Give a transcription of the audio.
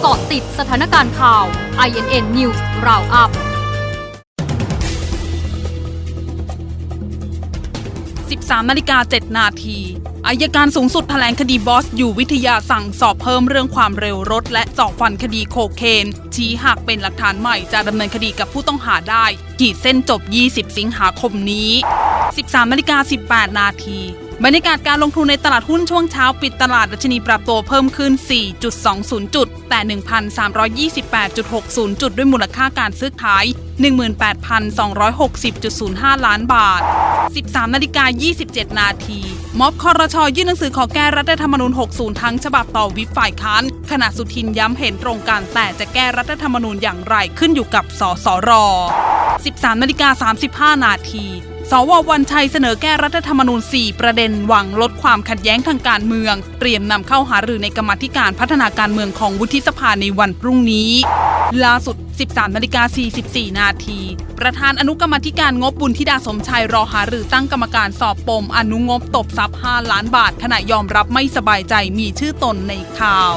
เกาะติดสถานการณ์ข่าว INN News Roundup 13นาฬิกา7นาทีอายการสูงสุดแถลงคดีบอส อยู่วิทยาสั่งสอบเพิ่มเรื่องความเร็วรถ และเจาะฟันคดีโคเคน ชี้หากเป็นหลักฐานใหม่จะดำเนินคดีกับผู้ต้องหาได้ ขีดเส้นจบ 20 สิงหาคมนี้ 13นาฬิกา18นาที บรรยากาศการลงทุนในตลาดหุ้นช่วงเช้าปิดตลาดดัชนีปรับตัวเพิ่มขึ้น 4.20 จุด แต่ 1,328.60 จุดด้วยมูลค่าการซื้อขาย 18,260.05 ล้านบาท 13 นาฬิกา 27 นาที ม็อบคอรชอยื่นหนังสือขอแก้รัฐธรรมนูญ 60 ทั้งฉบับต่อวิปฝ่ายค้านขณะสุทินย้ำเห็นตรงกันแต่จะแก้รัฐธรรมนูญอย่างไรขึ้นอยู่กับสสร 13 นาฬิกา 35 นาที สววันชัยเสนอแก้รัฐธรรมนูญ 4 ประเด็นหวังลดความขัดแย้งทางการเมือง เตรียมนำเข้าหารือในกรรมธิการพัฒนาการเมืองของวุฒิสภาในวันพรุ่งนี้ ล่าสุด 13นาฬิกา44 นาที ประธานอนุกรรมธิการงบบุญธิดาสมชัยรอหารือตั้งกรรมการสอบปม อนุงบตบทรัพย์ 5 ล้านบาทขณะยอมรับไม่สบายใจมีชื่อตนในข่าว